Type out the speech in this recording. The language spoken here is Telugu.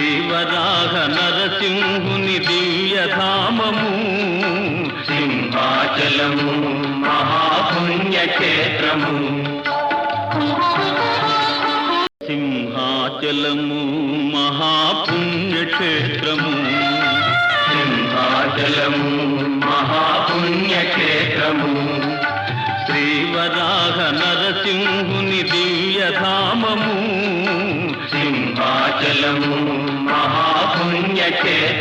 శ్రీవరాహ నరసింహుని దివ్యధామము సింహాచలము మహాపుణ్యక్షేత్రము. సింహాచలము మహాపుణ్యక్షేత్రము. సింహాచలము మహాపుణ్యక్షేత్రము. శ్రీవరాహ నరసింహుని దివ్యధామము సింహాచలము మహాపుణ్యక్షేత్రము